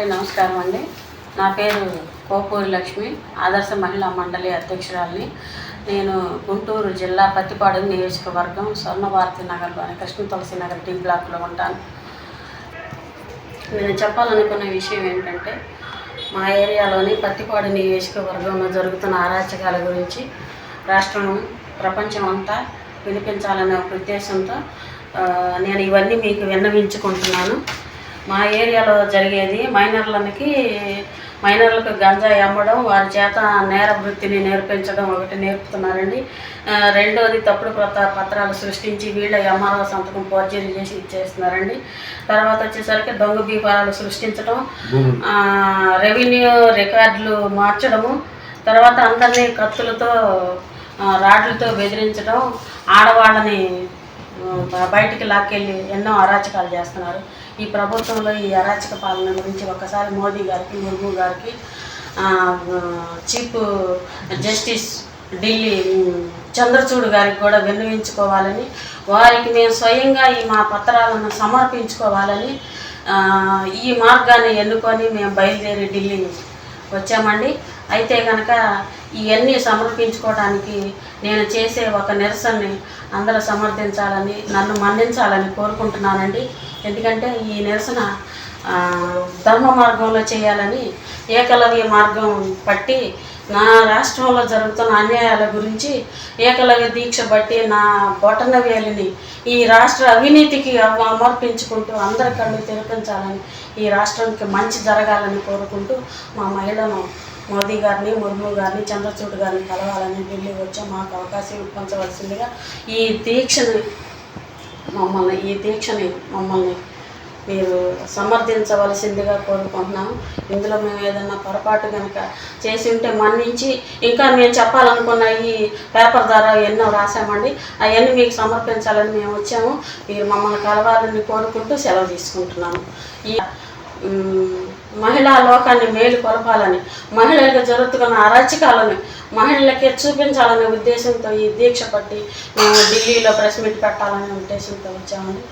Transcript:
అందరికీ నమస్కారం అండి. నా పేరు కోపూరి లక్ష్మి ఆదర్శ మహిళా మండలి అధ్యక్షురాలిని. నేను గుంటూరు జిల్లా పత్తిపాడు నియోజకవర్గం స్వర్ణభారతి నగర్లోని కృష్ణ తులసి నగర్ టీ బ్లాక్లో ఉంటాను. నేను చెప్పాలనుకున్న విషయం ఏంటంటే మా ఏరియాలోని పత్తిపాడు నియోజకవర్గంలో జరుగుతున్న అరాచకాల గురించి రాష్ట్రం ప్రపంచం అంతా వినిపించాలనే ఒక ఉద్దేశంతో నేను ఇవన్నీ మీకు విన్నవించుకుంటున్నాను. మా ఏరియాలో జరిగేది మైనర్లకి మైనర్లకు గంజాయి అమ్మడం వారి చేత నేర వృత్తిని నేర్పించడం ఒకటి నేర్పుతున్నారండి. రెండోది తప్పుడు పత్ర పత్రాలు సృష్టించి వీళ్ళ ఎంఆర్ఓ సంతకం ఫోర్జరీ చేసి ఇచ్చేస్తున్నారండి. తర్వాత వచ్చేసరికి దొంగ బీఫారాలు సృష్టించడం రెవెన్యూ రికార్డులు మార్చడము తర్వాత అందరినీ కత్తులతో రాడ్లతో బెదిరించడం ఆడవాళ్ళని బయటికి లాక్కెళ్ళి ఎన్నో అరాచకాలు చేస్తున్నారు. ఈ ప్రభుత్వంలో ఈ అరాచక పాలన గురించి ఒకసారి మోదీ గారికి ముర్ము గారికి చీఫ్ జస్టిస్ ఢిల్లీ చంద్రచూడ్ గారికి కూడా విన్నవించుకోవాలని వారికి మేము స్వయంగా ఈ మా పత్రాలను సమర్పించుకోవాలని ఈ మార్గాన్ని ఎన్నుకొని మేము బయలుదేరి ఢిల్లీ వచ్చామండి. అయితే కనుక ఇవన్నీ సమర్పించుకోవడానికి నేను చేసే ఒక నిరసనని అందరూ సమర్థించాలని నన్ను మన్నించాలని కోరుకుంటున్నానండి. ఎందుకంటే ఈ నిరసన ధర్మ మార్గంలో చేయాలని ఏకలవ్య మార్గం పట్టి నా రాష్ట్రంలో జరుగుతున్న అన్యాయాల గురించి ఏకలవ్య దీక్ష బట్టి నా బొటన వేలిని ఈ రాష్ట్ర అవినీతికి సమర్పించుకుంటూ అందరి కళ్ళు తెరిపించాలని ఈ రాష్ట్రానికి మంచి జరగాలని కోరుకుంటూ మా మహిళను మోదీ గారిని ముర్ము గారిని చంద్రచూడ్ గారిని కలవాలని ఢిల్లీ వచ్చి మాకు అవకాశం ఇప్పించవలసిందిగా ఈ దీక్షని మమ్మల్ని ఈ దీక్షని మమ్మల్ని మీరు సమర్థించవలసిందిగా కోరుకుంటున్నాము. ఇందులో మేము ఏదన్నా పొరపాటు కనుక చేసి ఉంటే మన్నించి ఇంకా మేము చెప్పాలనుకున్న ఈ పేపర్ ద్వారా ఎన్నో రాసామండి అవన్నీ మీకు సమర్పించాలని మేము వచ్చాము. మీరు మమ్మల్ని కలవాలని కోరుకుంటూ సెలవు తీసుకుంటున్నాము. ఈ మహిళా లోకాన్ని మేలు కొలపాలని మహిళలకు జరుగుతున్న అరాచకాలను మహిళలకి చూపించాలనే ఉద్దేశంతో ఈ దీక్ష పట్టి మేము ఢిల్లీలో ప్రెస్ మీట్ పెట్టాలనే ఉద్దేశంతో వచ్చామని